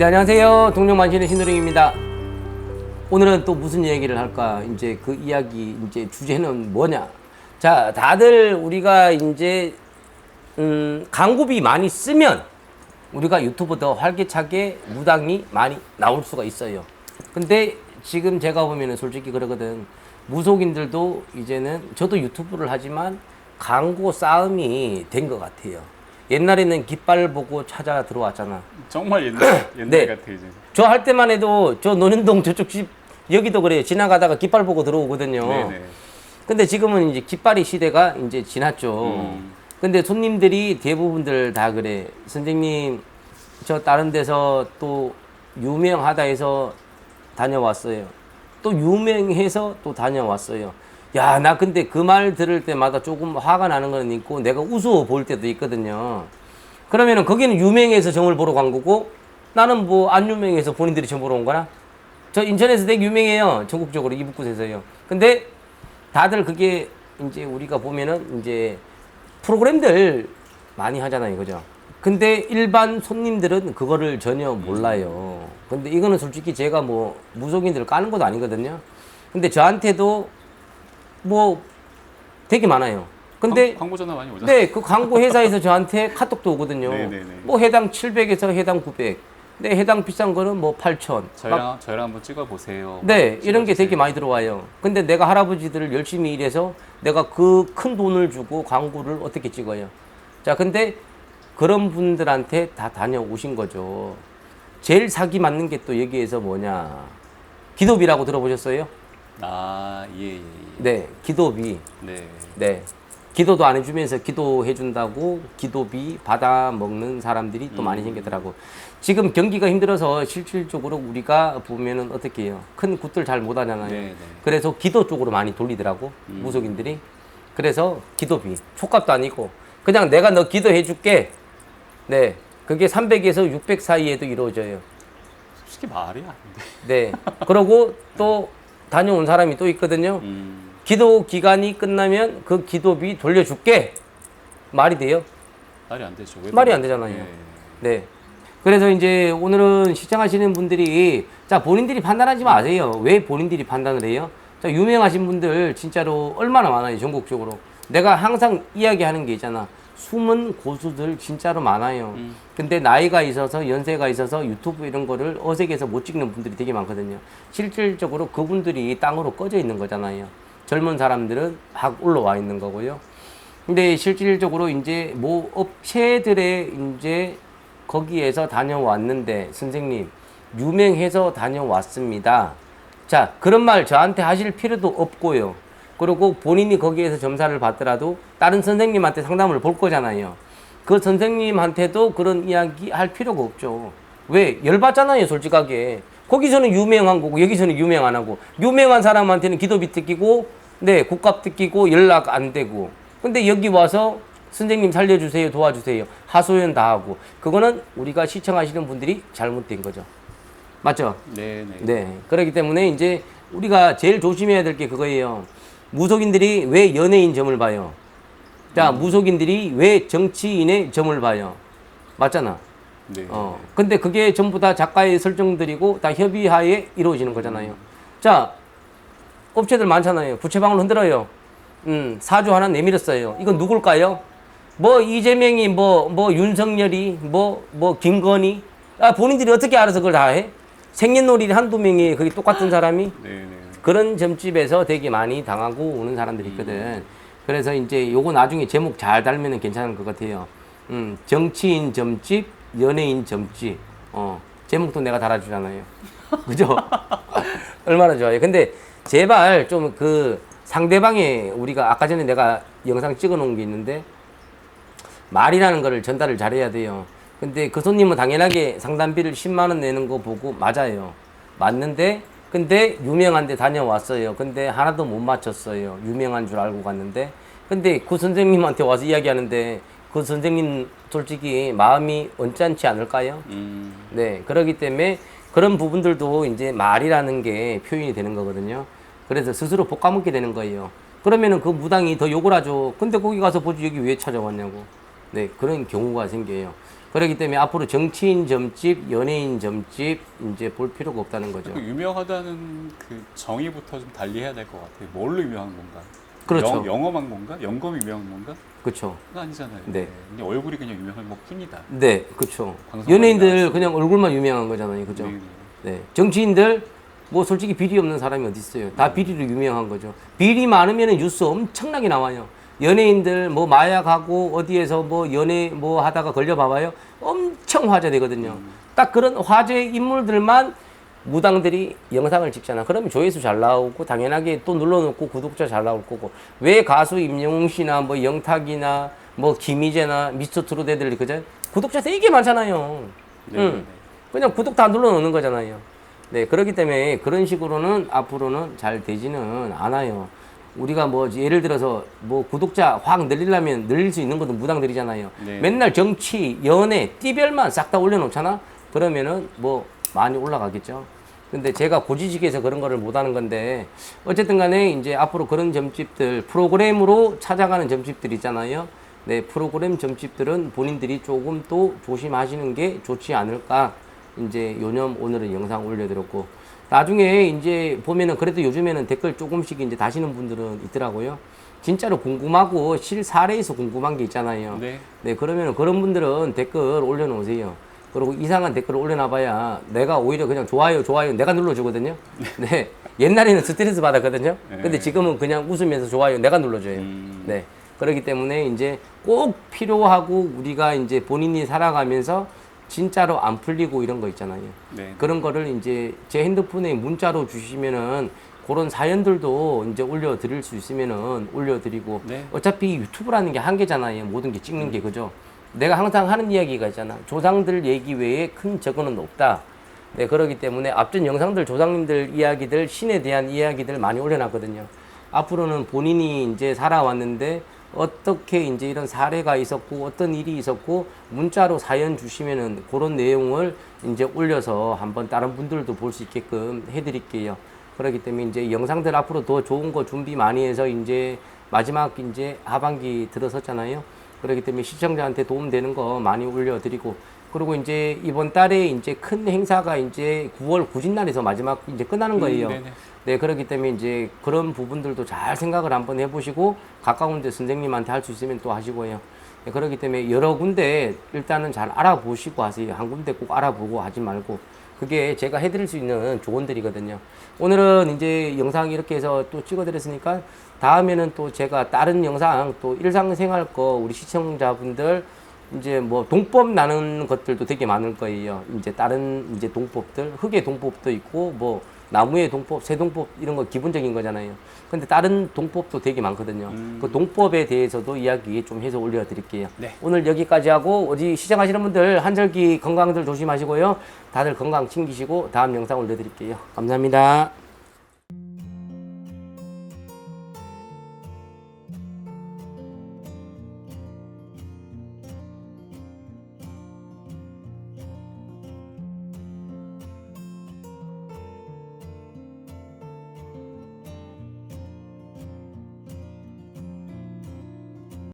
네, 안녕하세요. 동료만신의 신도령입니다. 오늘은 또 무슨 얘기를 할까? 이제 그 이야기, 이제 주제는 뭐냐? 자, 다들 우리가 이제, 음, 광고비 많이 쓰면 우리가 유튜브 더 활기차게 무당이 많이 나올 수가 있어요. 근데 지금 제가 보면은 솔직히 그러거든. 무속인들도 이제는 저도 유튜브를 하지만 광고 싸움이 된 것 같아요. 옛날에는 깃발 보고 찾아 들어왔잖아. 정말 옛날 옛날 네. 같아 이제. 저 할 때만 해도 저 노년동 저쪽 집 여기도 그래요. 지나가다가 깃발 보고 들어오거든요. 네네. 근데 지금은 이제 깃발이 시대가 이제 지났죠. 음. 근데 손님들이 대부분들 다 그래. 선생님, 저 다른 데서 또 유명하다 해서 다녀왔어요. 또 유명해서 또 다녀왔어요. 야, 나 근데 그 말 들을 때마다 조금 화가 나는 건 있고 내가 우스워 보일 때도 있거든요. 그러면은 거기는 유명해서 점을 보러 간 거고 나는 뭐 안 유명해서 본인들이 점 보러 온 거나? 저 인천에서 되게 유명해요. 전국적으로 이북구에서요. 근데 다들 그게 이제 우리가 보면은 이제 프로그램들 많이 하잖아요. 그죠? 근데 일반 손님들은 그거를 전혀 몰라요. 근데 이거는 솔직히 제가 뭐 무속인들 까는 것도 아니거든요. 근데 저한테도 뭐 되게 많아요. 근데 광- 전화 많이 오잖아. 네, 그 광고 회사에서 저한테 카톡도 오거든요. 네네네. 뭐 해당 700에서 해당 900. 근데 해당 비싼 거는 뭐 8천. 저희랑 저희랑 한번 찍어 보세요. 네, 이런 게 되게 많이 들어와요. 근데 내가 할아버지들을 열심히 일해서 내가 그 큰 돈을 주고 광고를 어떻게 찍어요? 자, 근데 그런 분들한테 다 다녀오신 거죠. 제일 사기 맞는 게 또 여기에서 뭐냐. 기도비라고 들어보셨어요? 아, 예, 예, 예. 네, 기도비. 네. 네. 기도도 안 해주면서 기도해 준다고 기도비 받아 먹는 사람들이 또 많이 생기더라고. 지금 경기가 힘들어서 실질적으로 우리가 보면은 어떻게 해요? 큰 굿들 잘 못 하잖아요. 네, 네. 그래서 기도 쪽으로 많이 돌리더라고. 무속인들이. 그래서 기도비. 촉값도 아니고 그냥 내가 너 기도해 줄게. 네. 그게 300에서 600 사이에도 이루어져요. 솔직히 말이 안 돼. 네. 그러고 또 다녀온 사람이 또 있거든요. 음. 기도 기간이 끝나면 그 기도비 돌려줄게. 말이 돼요? 말이 안 되죠. 왜 말이? 안 되잖아요. 예. 네. 그래서 이제 오늘은 시청하시는 분들이 자 본인들이 판단하지 마세요. 왜 본인들이 판단을 해요? 자 유명하신 분들 진짜로 얼마나 많아요 전국적으로. 내가 항상 이야기하는 게 있잖아. 숨은 고수들 진짜로 많아요. 음. 근데 나이가 있어서 연세가 있어서 유튜브 이런 거를 어색해서 못 찍는 분들이 되게 많거든요. 실질적으로 그분들이 땅으로 꺼져 있는 거잖아요. 젊은 사람들은 막 올라와 있는 거고요. 근데 실질적으로 이제 뭐 업체들의 이제 거기에서 다녀왔는데 선생님 유명해서 다녀왔습니다. 자 그런 말 저한테 하실 필요도 없고요. 그리고 본인이 거기에서 점사를 받더라도 다른 선생님한테 상담을 볼 거잖아요. 그 선생님한테도 그런 이야기 할 필요가 없죠. 왜? 열받잖아요, 솔직하게. 거기서는 유명한 거고, 여기서는 유명 안 하고, 유명한 사람한테는 기도비 뜯기고, 네, 국값 뜯기고, 연락 안 되고. 근데 여기 와서 선생님 살려주세요, 도와주세요. 하소연 다 하고. 그거는 우리가 시청하시는 분들이 잘못된 거죠. 맞죠? 네, 네. 네. 그렇기 때문에 이제 우리가 제일 조심해야 될 게 그거예요. 무속인들이 왜 연예인 점을 봐요? 자, 무속인들이 왜 정치인의 점을 봐요? 맞잖아. 네. 어. 근데 그게 전부 다 작가의 설정들이고 다 협의하에 이루어지는 거잖아요. 자, 업체들 많잖아요. 부채방울 흔들어요. 음, 사주 하나 내밀었어요. 이건 누굴까요? 뭐 이재명이 뭐 뭐 윤석열이 뭐 뭐 김건희 아 본인들이 어떻게 알아서 그걸 다 해? 생년월일이 한두 명이 그게 똑같은 사람이 네, 네. 그런 점집에서 되게 많이 당하고 오는 사람들이 있거든. 그래서 이제 요거 나중에 제목 잘 달면은 괜찮은 것 같아요. 음, 정치인 점집, 연예인 점집. 어, 제목도 내가 달아주잖아요. 그죠? 얼마나 좋아요. 근데 제발 좀 그 상대방의 우리가 아까 전에 내가 영상 찍어 놓은 게 있는데 말이라는 거를 전달을 잘해야 돼요. 근데 그 손님은 당연하게 상담비를 10만 원 내는 거 보고 맞아요. 맞는데 근데 유명한 데 다녀왔어요. 근데 하나도 못 맞췄어요. 유명한 줄 알고 갔는데 근데 그 선생님한테 와서 이야기하는데 그 선생님 솔직히 마음이 언짢지 않을까요? 음. 네, 그렇기 때문에 그런 부분들도 이제 말이라는 게 표현이 되는 거거든요. 그래서 스스로 볶아먹게 되는 거예요. 그러면은 그 무당이 더 욕을 하죠. 근데 거기 가서 보지 여기 왜 찾아왔냐고. 네, 그런 경우가 생겨요. 그렇기 때문에 앞으로 정치인 점집, 연예인 점집 이제 볼 필요가 없다는 거죠. 그 유명하다는 그 정의부터 좀 달리해야 될 것 같아요. 뭘로 유명한 건가? 그렇죠. 영, 영어만 건가? 영검이 유명한 건가? 그렇죠. 아니잖아요. 네. 그냥 얼굴이 그냥 유명한 것 뿐이다. 네, 그렇죠. 연예인들. 그냥 얼굴만 유명한 거잖아요, 그죠? 네, 네. 네, 정치인들 뭐 솔직히 비리 없는 사람이 어디 있어요? 다 비리로 유명한 거죠. 비리 많으면 뉴스 엄청나게 나와요. 연예인들 뭐 마약하고 어디에서 뭐 연예 뭐 하다가 걸려 봐봐요. 엄청 화제되거든요. 딱 그런 화제 인물들만 무당들이 영상을 찍잖아. 그러면 조회수 잘 나오고 당연하게 또 눌러놓고 구독자 잘 나올 거고 왜 가수 임영웅 씨나 뭐 영탁이나 뭐 김희재나 미스터 트롯 애들 그죠? 구독자 되게 많잖아요. 네, 응. 네. 그냥 구독 다 눌러놓는 거잖아요. 네, 그렇기 때문에 그런 식으로는 앞으로는 잘 되지는 않아요. 우리가 뭐 예를 들어서 뭐 구독자 확 늘리려면 늘릴 수 있는 것도 무당들이잖아요. 네. 맨날 정치, 연애, 띠별만 싹 다 올려놓잖아? 그러면은 뭐 많이 올라가겠죠. 근데 제가 고지식에서 그런 거를 못 하는 건데 어쨌든 간에 이제 앞으로 그런 점집들 프로그램으로 찾아가는 점집들 있잖아요. 네, 프로그램 점집들은 본인들이 조금 또 조심하시는 게 좋지 않을까. 이제 요념 오늘은 영상 올려드렸고 나중에 이제 보면은 그래도 요즘에는 댓글 조금씩 이제 다시는 분들은 있더라고요. 진짜로 궁금하고 실사례에서 궁금한 게 있잖아요. 네. 네, 그러면 그런 분들은 댓글 올려놓으세요. 그리고 이상한 댓글을 올려놔봐야 내가 오히려 그냥 좋아요, 좋아요 내가 눌러주거든요. 네. 옛날에는 스트레스 받았거든요. 근데 지금은 그냥 웃으면서 좋아요 내가 눌러줘요. 음. 네. 그렇기 때문에 이제 꼭 필요하고 우리가 이제 본인이 살아가면서 진짜로 안 풀리고 이런 거 있잖아요. 네. 그런 거를 이제 제 핸드폰에 문자로 주시면은 그런 사연들도 이제 올려드릴 수 있으면은 올려드리고 네. 어차피 유튜브라는 게 한계잖아요. 모든 게 찍는 게 그죠. 내가 항상 하는 이야기가 있잖아. 조상들 얘기 외에 큰 적은 없다. 네, 그러기 때문에 앞전 영상들 조상님들 이야기들 신에 대한 이야기들 많이 올려놨거든요. 앞으로는 본인이 이제 살아왔는데 어떻게 이제 이런 사례가 있었고 어떤 일이 있었고 문자로 사연 주시면은 그런 내용을 이제 올려서 한번 다른 분들도 볼 수 있게끔 해드릴게요. 그렇기 때문에 이제 영상들 앞으로 더 좋은 거 준비 많이 해서 이제 마지막 이제 하반기 들어섰잖아요. 그렇기 때문에 시청자한테 도움되는 거 많이 올려드리고 그리고 이제 이번 달에 이제 큰 행사가 이제 9월 9일 날에서 마지막 이제 끝나는 거예요. 음. 네, 그렇기 때문에 이제 그런 부분들도 잘 생각을 한번 해보시고 가까운 데 선생님한테 할 수 있으면 또 하시고요. 네, 그렇기 때문에 여러 군데 일단은 잘 알아보시고 하세요. 한 군데 꼭 알아보고 하지 말고. 그게 제가 해드릴 수 있는 조언들이거든요. 오늘은 이제 영상 이렇게 해서 또 찍어드렸으니까 다음에는 또 제가 다른 영상 또 일상생활 거 우리 시청자분들 이제 뭐 동법 나는 것들도 되게 많을 거예요. 이제 다른 이제 동법들, 흙의 동법도 있고 뭐 나무의 동법, 새 동법 이런 거 기본적인 거잖아요. 근데 다른 동법도 되게 많거든요. 음. 그 동법에 대해서도 이야기 좀 해서 올려드릴게요. 네. 오늘 여기까지 하고 어디 시청하시는 분들 한절기 건강들 조심하시고요. 다들 건강 챙기시고 다음 영상 올려드릴게요. 감사합니다.